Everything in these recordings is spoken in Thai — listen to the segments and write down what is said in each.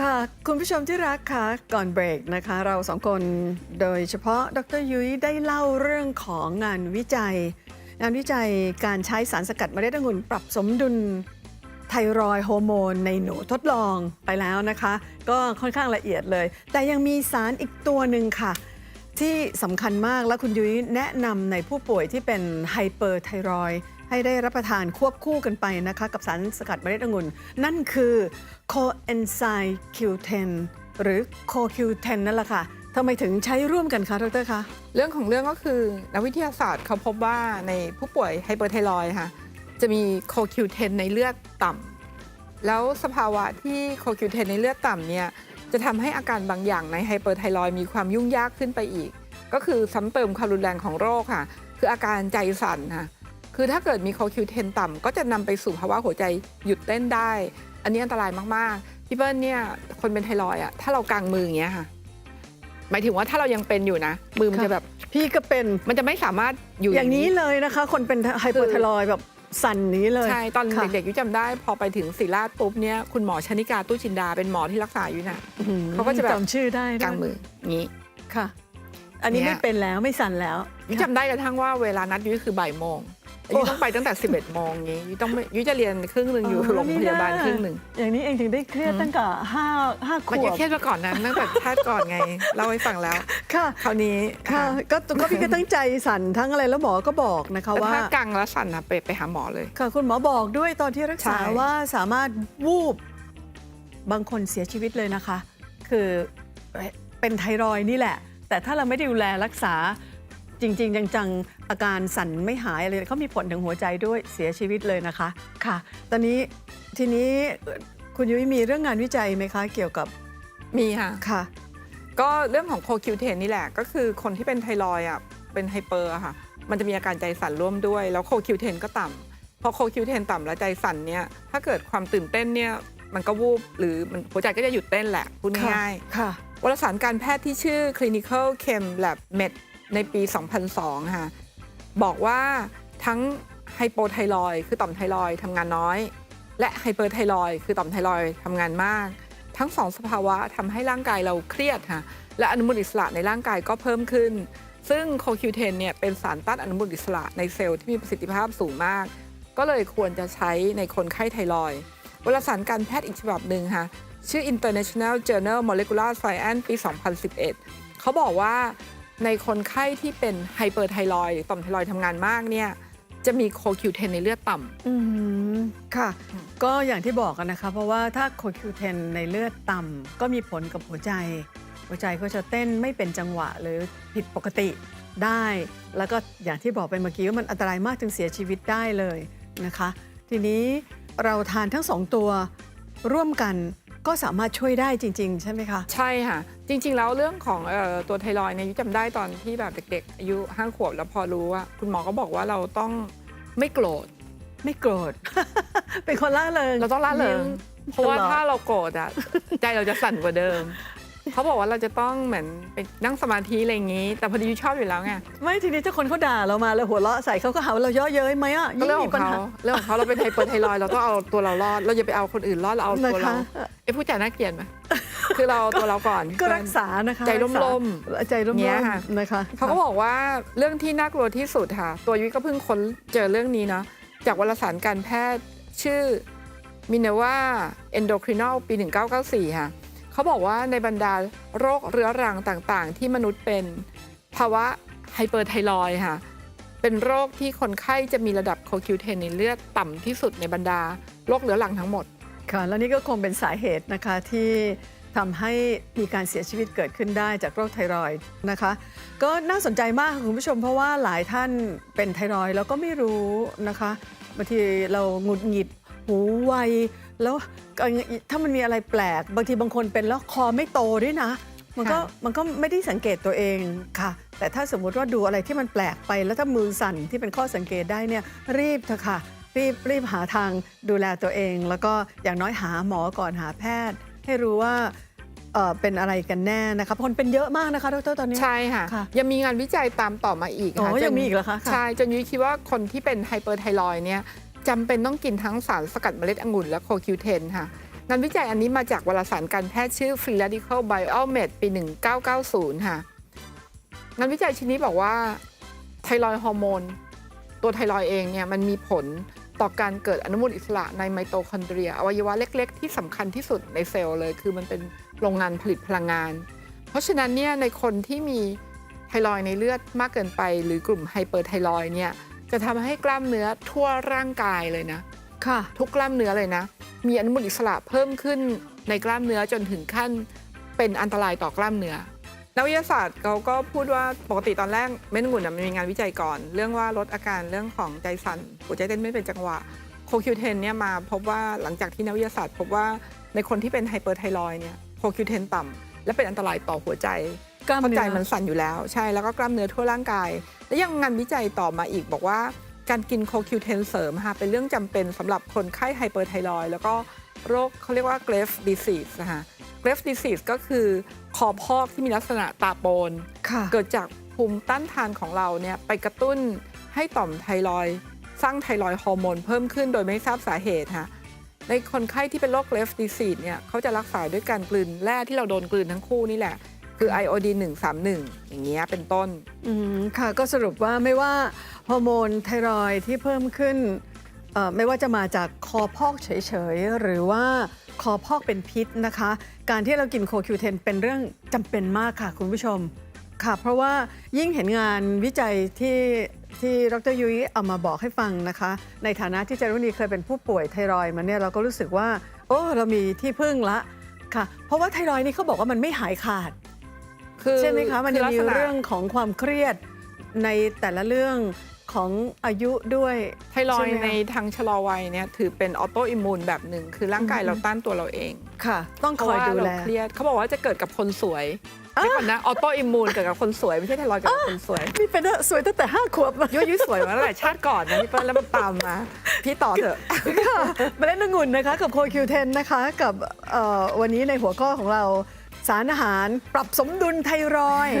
ค่ะ คุณผู้ชมที่รักค่ะก่อนเบรกนะคะ เราสองคนโดยเฉพาะดรยุ้ยได้เล่าเรื่องของงานวิจัย งานวิจัยการใช้สารสกัดเมล็ดองุ่นปรับสมดุลไทรอยด์ฮอร์โมนในหนูทดลองไปแล้วนะคะ ก็ค่อนข้างละเอียดเลย แต่ยังมีสารอีกตัวหนึ่งค่ะ ที่สำคัญมากและคุณยุ้ยแนะนำในผู้ป่วยที่เป็นไฮเปอร์ไทรอยด์ ให้ได้รับประทานควบคู่กันไปนะคะกับสารสกัดเมล็ดองุ่น นั่นคือโคเอนไซม์ Q10 หรือโค Q10 นั่นแหละค่ะทำไมถึงใช้ร่วมกันคะดรคะเรื่องของเรื่องก็คือนักวิทยาศาสตร์เขาพบว่าในผู้ป่วยไฮเปอร์ไทรอยด์ค่ะจะมีโคคิวเทนในเลือดต่ำแล้วสภาวะที่โคคิวเทนในเลือดต่ำเนี่ยจะทำให้อาการบางอย่างในไฮเปอร์ไทรอยมีความยุ่งยากขึ้นไปอีก ก็คือซ้ำเติมความรุนแรงของโรคค่ะ คืออาการใจสั่นค่ะ คือถ้าเกิดมีโคคิวเทนต่ำก็จะนำไปสู่ภาวะหัวใจหยุดเต้นได้ อันนี้อันตรายมากๆพี่เปิ้ลเนี่ยคนเป็นไทรอยด์อะถ้าเรากางมืออย่างเงี้ยค่ะ หมายถึงว่าถ้าเรายังเป็นอยู่นะ มือมันค่ะ จะแบบพี่ก็เป็นมันจะไม่สามารถอยู่อย่างนี้เลยนะคะ คนเป็นไฮเปอร์ไทรอยด์แบบสั่นนี้เลย ใช่ตอนค่ะ เด็กๆยุ้ยจำได้ พอไปถึงศิริราชปุ๊บเนี่ยคุณหมอชนิกาตู้จินดาเป็นหมอที่รักษาอยู่น่ะ อื้อหือเขาก็จะแบบ จำชื่อได้ด้วยกลางมืออย่างนี้ ค่ะ อันนี้เนี่ไม่ยเป็นแล้วไม่สั่นแล้วยุ้ยจำได้กระทั่งว่าเวลานัดยุ้ยคือบ่ายโมงแต่ ยุ้ยต้องไปตั้งแต่ 11โมงอย่างนี้ยุ้ยต้องไม่ยุ้ยจะเรียนครึ่งหนึ่งอยู่โรงพยาบาลครึ่งหนึ่งอย่างนี้เองถึงได้เครียดอืมตั้งแต่ห้าห้าขมันวจะบ เครียดมาก่อนนั้นตั้งแต่ชาติก่อนไง เล่าให้ฟังแล้วค่ะ คราวนี้ค่ะ ก็ก็พี่ก็ตั้งใจสั่นทั้งอะไรแล้วหมอก็บอกนะคะแต่ว่า ถ้ากังแล้วสั่นนะไปไปหาหมอเลย ค่ะคุณหมอบอกด้วยตอนที่รักษาใช่ ว่าสามารถวูบบางคนเสียชีวิตเลยนะคะ คือเป็นไทรอยด์นี่แหละ แต่ถ้าเราไม่ได้ดูแลรักษา จริง ๆ จังๆ อาการสั่นไม่หายอะไรเขามีผลถึงหัวใจด้วยเสียชีวิตเลยนะคะค่ะ ตอนนี้ทีนี้เอ่อคุณยุ้ยมีเรื่องงานวิจัยไหมคะ เกี่ยวกับมีค่ะ ค่ะ ก็เรื่องของโคคิวเทนนี่แหละก็คือคนที่เป็นไทรอยด์อะเป็นไฮเปอร์อะค่ะ มันจะมีอาการใจสั่นร่วมด้วย แล้วโคคิวเทนก็ต่ำพอโคคิวเทนต่ำแล้วใจสั่นเนี่ยถ้าเกิดความตื่นเต้นเนี่ยมันก็วูบหรือมันหัวใจก็จะหยุดเต้นแหละพูดง่ายค่ะๆวารสารการแพทย์ที่ชื่อ Clinical Chem Lab Med ในปี 2002 ค่ะ บอกว่าทั้งไฮโปไทรอยคือต่อมไทรอยทำงานน้อย และไฮเปอร์ไทรอยคือต่อมไทรอยทำงานมาก ทั้งสองสภาวะทำให้ร่างกายเราเครียดค่ะ และอนุมูลอิสระในร่างกายก็เพิ่มขึ้น ซึ่งโคคิวเทนเนี่ยเป็นสารต้านอนุมูลอิสระในเซลล์ที่มีประสิทธิภาพสูงมาก ก็เลยควรจะใช้ในคนไข้ไทรอยวารสารการแพทย์อีกฉบับหนึ่งค่ะชื่อ International Journal Molecular Science ปี 2011 เขาบอกว่า ในคนไข้ที่เป็นไฮเปอร์ไทรอยด์หรือต่อมไทรอยด์ทำงานมากเนี่ยจะมีโคคิวเทนในเลือดต่ำอืมค่ะอืมก็อย่างที่บอกกันนะคะ เพราะว่าถ้าโคคิวเทนในเลือดต่ำก็มีผลกับหัวใจ หัวใจก็จะเต้นไม่เป็นจังหวะหรือผิดปกติได้ แล้วก็อย่างที่บอกไปเมื่อกี้ว่ามันอันตรายมากถึงเสียชีวิตได้เลยนะคะ ทีนี้เราทานทั้งสองตัวร่วมกันก็สามารถช่วยได้จริง ๆ ใช่ไหมคะ ใช่ค่ะ จริงๆ แล้วเรื่องของเออตัวไทรอยด์เนี่ยยุ้ยจำได้ตอนที่แบบเด็ก ๆ อายุห้าขวบแล้วพอรู้ว่าคุณหมอก็บอกว่าเราต้องไม่โกรธไม่โกรธ เป็นคนล่าเริงเราต้องละเริงยิ้มเพราะว่าตลอดถ้าเราโกรธอะใจเราจะสั่นกว่าเดิม เขาบอกว่าเราจะต้องเหมือนไปนั่งสมาธิอะไรอย่างนี้ แต่พอดียุ้ยชอบอยู่แล้วไงไม่ทีนี้ถ้าคนเขาด่าเรามาแล้วหัวเราะใส่เขาก็หาว่าเราเยาะเย้ยไหมอะก็ยิ่งเรื่องขมีองปัญเขาหาเรื่องของเขาเราเป็นไฮเปอร์ไทรอยด์เราต้องเอาตัวเรารอดเราอย่าไปเอาคนอื่นรอดเราเอาตัวเรานะคะเอ้ผู้จ่าน่าเกลียดไหม คือเราเอาตัวเราก่อน ก็รักษานะคะใจร่มๆใจร่มเงี้ยๆค่ะนะคะเขาก็บอกว่าเรื่องที่น่ากลัวที่สุดค่ะ ตัวยุ้ยก็เพิ่งค้นเจอเรื่องนี้เนาะจากวารสารการแพทย์ชื่อมิน e ว่า Endocrinal ปี 1994 ค่ะเขาบอกว่าในบรรดาโรคเรื้อรังต่างๆ ที่มนุษย์เป็นภาวะไฮเปอร์ไทรอยด์ค่ะ เป็นโรคที่คนไข้จะมีระดับโคคิวเทนในเลือดต่ำที่สุดในบรรดาโรคเรื้อรังทั้งหมด ค่ะ แล้วนี่ก็คงเป็นสาเหตุนะคะที่ ทำให้มีการเสียชีวิตเกิดขึ้นได้จากโรคไทรอยด์นะคะ ก็น่าสนใจมากค่ะคุณผู้ชมเพราะว่าหลายท่านเป็นไทรอยด์แล้วก็ไม่รู้นะคะบางทีเราหงุดหงิดหูไวแล้วถ้ามันมีอะไรแปลก บางทีบางคนเป็นแล้วคอไม่โตด้วยนะ มันก็ค่ะมันก็ไม่ได้สังเกตตัวเองค่ะ แต่ถ้าสมมุติว่าดูอะไรที่มันแปลกไป แล้วถ้ามือสั่นที่เป็นข้อสังเกตได้เนี่ยรีบเถอะค่ะรีบรีบหาทางดูแลตัวเอง แล้วก็อย่างน้อยหาหมอก่อนหาแพทย์ ให้รู้ว่า เอ่อเป็นอะไรกันแน่นะคะคนเป็นเยอะมากนะคะดรตอนนี้ ใช่ค่ะ ค่ะยังมีงานวิจัยตามต่อมาอีกอ๋อค่ะยังจนมีอีกเหรอคะค่ะ ใช่จนยุ้ยคิดว่าคนที่เป็นไฮเปอร์ไทรอยด์เนี่ยจำเป็นต้องกินทั้งสารสกัดเมล็ดองุ่นและโคคิวเทนค่ะงานวิจัยอันนี้มาจากวารสารการแพทย์ชื่อ Free Radical Biomed ปี 1990 ค่ะ งานวิจัยชิ้นนี้บอกว่าไทรอยด์ฮอร์โมน ตัวไทรอยด์เองเนี่ยมันมีผล ต่อการเกิดอนุมูลอิสระในไมโตคอนเดรีย อวัยวะเล็ก ๆ ที่สำคัญที่สุดในเซลล์เลย คือมันเป็นโรงงานผลิตพลังงาน เพราะฉะนั้นเนี่ยในคนที่มีไทรอยด์ในเลือดมากเกินไป หรือกลุ่มไฮเปอร์ไทรอยด์เนี่ยจะทำให้กล้ามเนื้อทั่วร่างกายเลยนะค่ะทุกกล้ามเนื้อเลยนะ มีอนุมูลอิสระเพิ่มขึ้นในกล้ามเนื้อจนถึงขั้นเป็นอันตรายต่อกล้ามเนื้อ นักวิทยาศาสตร์เขาก็พูดว่าปกติตอนแรกเม็ดองุ่นนะมันมีงานวิจัยก่อน เรื่องว่าลดอาการเรื่องของใจสั่นหัวใจเต้นไม่เป็นจังหวะโคคิวเทนเนี่ยมาพบว่าหลังจากที่นักวิทยาศาสตร์พบว่าในคนที่เป็นไฮเปอร์ไทรอยด์เนี่ยโคคิวเทนต่ำและเป็นอันตรายต่อหัวใจกล้ามเพราะเนื้ใจอมันสั่นอยู่แล้ว ใช่แล้วก็กล้ามเนื้อทั่วร่างกาย และยังงานวิจัยต่อมาอีกบอกว่า การกินโคคิวเทนเสริมค่ะเป็นเรื่องจำเป็นสำหรับคนไข้ไฮเปอร์ไทรอยด์แล้วก็โรคเขาเรียกว่าเกรฟดิซีสนะคะ เกรฟดิซีสก็คือคอพอกที่มีลักษณะตาโปนค่ะเกิดจากภูมิต้านทานของเราเนี่ยไปกระตุ้นให้ต่อมไทรอยด์สร้างไทรอยด์ฮอร์โมนเพิ่มขึ้นโดยไม่ทราบสาเหตุค่ะในคนไข้ที่เป็นโรคเลฟดิซีดเนี่ยเขาจะรักษาด้วยการกลืนแร่ที่เราโดนกลืนทั้งคู่นี่แหละ คือไอโอดีน131 อย่างเงี้ยเป็นต้น อืมค่ะก็สรุปว่าไม่ว่าฮอร์โมนไทรอยด์ที่เพิ่มขึ้นเอ่อไม่ว่าจะมาจากคอพอกเฉยๆ หรือว่า คอพอกเป็นพิษนะคะ การที่เรากินโคคิวเทนเป็นเรื่องจำเป็นมากค่ะคุณผู้ชมค่ะ เพราะว่ายิ่งเห็นงานวิจัยที่ที่ดรยุ้ยเอามาบอกให้ฟังนะคะ ในฐานะที่จารุณีเคยเป็นผู้ป่วยไทรอยด์มาเนี่ยเราก็รู้สึกว่า โอ้เรามีที่พึ่งละค่ะ เพราะว่าไทรอยด์นี่เขาบอกว่ามันไม่หายขาดคือใช่ไหมคะมันยังมีคืลักษณะเรื่องของความเครียดในแต่ละเรื่อง ของอายุด้วยไทรอยใช่ไหมด์คะในทางชะลอวัยเนี่ยถือเป็นออโตอิมมูนแบบหนึ่ง คือร่างกายอืมเราต้านตัวเราเองค่ะ ต้องเพคราะอยว่าดูเราแลเครียดเขาบอกว่าจะเกิดกับคนสวยไม่ก่อนนะออโตอิมมูนเกิดกับคนสวยไม่ใช่ไทรอยด์เกิดกับคนสวยนี่เป็นสวยตั้งแต่5ขวบยุ้ยยุ้ยสวยมาตั้งแต่ชาติก่อนนะพี่เปิ้ลแล้วมันตามมา พี่ต่อเถอะค่ะมาเล่นองุ่นนะคะกับโคคิวเทนนะคะกับเอ่อวันนี้ในหัวข้อของเราสารอาหารปรับสมดุลไทรอยด์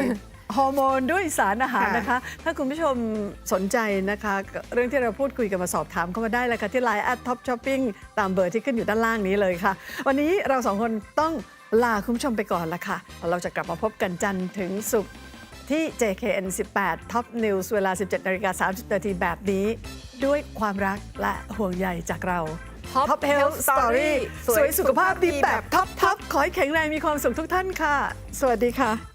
ฮอร์โมนด้วยสารอาหารค่ะนะคะ ถ้าคุณผู้ชมสนใจนะคะ เรื่องที่เราพูดคุยกันมาสอบถามเข้ามาได้เลยค่ะ ที่ Line แอดท็อปช้อปปิ้งตามเบอร์ที่ขึ้นอยู่ด้านล่างนี้เลยค่ะ วันนี้เราสองคนต้องลาคุณผู้ชมไปก่อนละค่ะ เราจะกลับมาพบกันจันทร์ถึงศุกร์ที่ JKN 18 Top News เวลา 17นาฬิกา30นาทีแบบนี้ ด้วยความรักและห่วงใยจากเรา Top Top Health Health Story Story สวยสุขภาพดีสวยสุขภาพดีแบแบบบท็อปทขอให้แข็งแรงมีความสุขทุกท่านค่ะ สวัสดีค่ะ